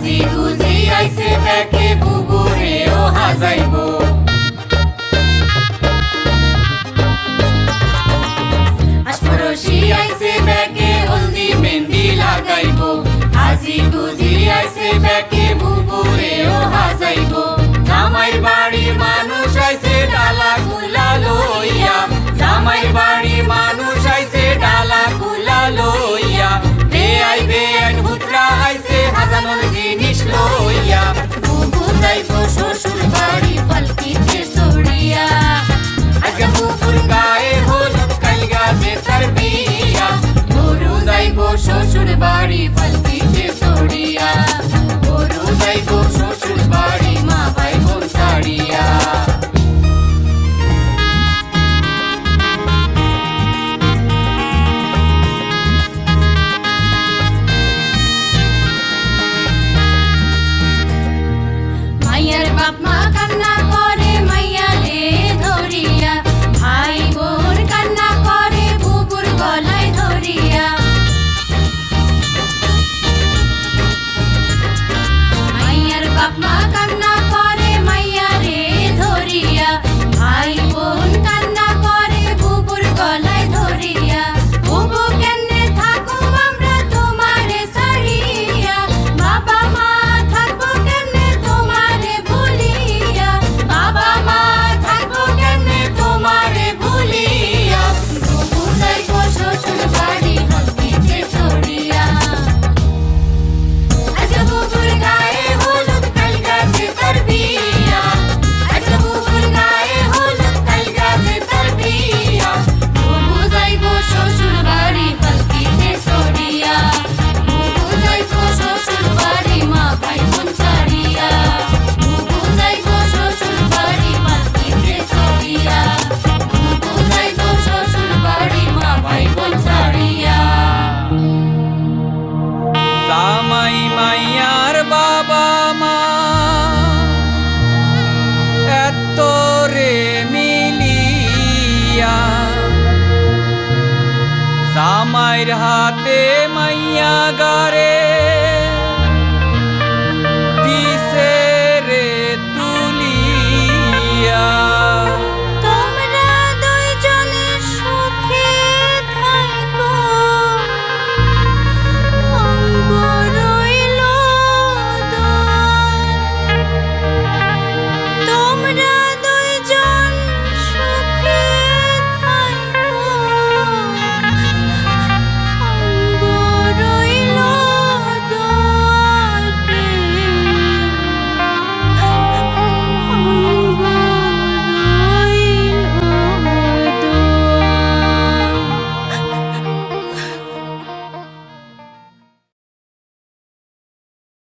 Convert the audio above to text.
হাজি গুজি আইছে ব্যাকে বুবুরে ও হাজাইব। আশপরশি আইছে ব্যাকে হলদি বুবু กับมา মায়ের হাতে মাইয়া গারে